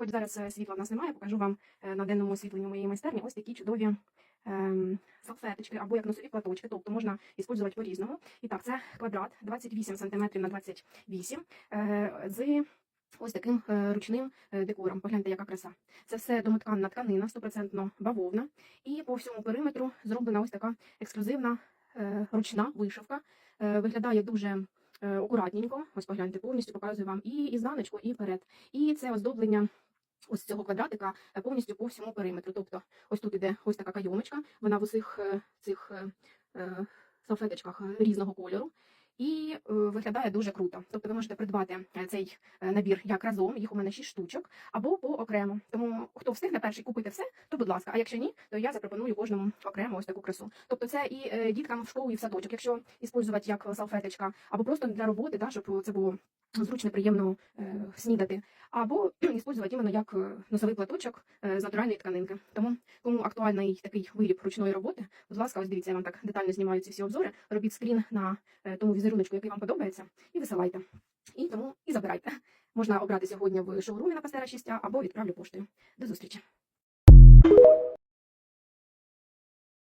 хоч зараз е, світла в нас немає, покажу вам е, на денному освітленні моєї майстерні ось такі чудові ем, салфеточки або як носові платочки, тобто можна використовувати по-різному. І так, це квадрат 28 см на 28 е, з ось таким ручним декором. Погляньте, яка краса. Це все домотканна тканина, 100% бавовна. І по всьому периметру зроблена ось така ексклюзивна ручна вишивка. Виглядає дуже акуратненько. Ось погляньте, повністю показую вам і ізнаночку, і перед. І це оздоблення. Ось цього квадратика е, повністю по всьому периметру. Тобто, ось тут іде ось така кайомочка, вона в усіх е, цих е, салфеточках різного кольору. І е, виглядає дуже круто. Тобто ви можете придбати е, цей е, набір як разом, їх у мене 6 штучок, або по окремо. Тому хто встигне перший купити все, то будь ласка. А якщо ні, то я запропоную кожному окремо ось таку красу. Тобто це і діткам в школу, і в садочок, якщо іспользувати як салфеточка, або просто для роботи, да, щоб це було зручно, приємно снідати, або іспользувати іменно як носовий платочок з натуральної тканинки. Тому кому актуальний такий виріб ручної роботи, будь ласка, ось дивіться, я вам так детально знімаю ці всі обзори. Робіть скрін на тому візеруночку, який вам подобається, і висилайте. І тому і забирайте. Можна обрати сьогодні в шоурумі на Пастера 6 або відправлю поштою. До зустрічі.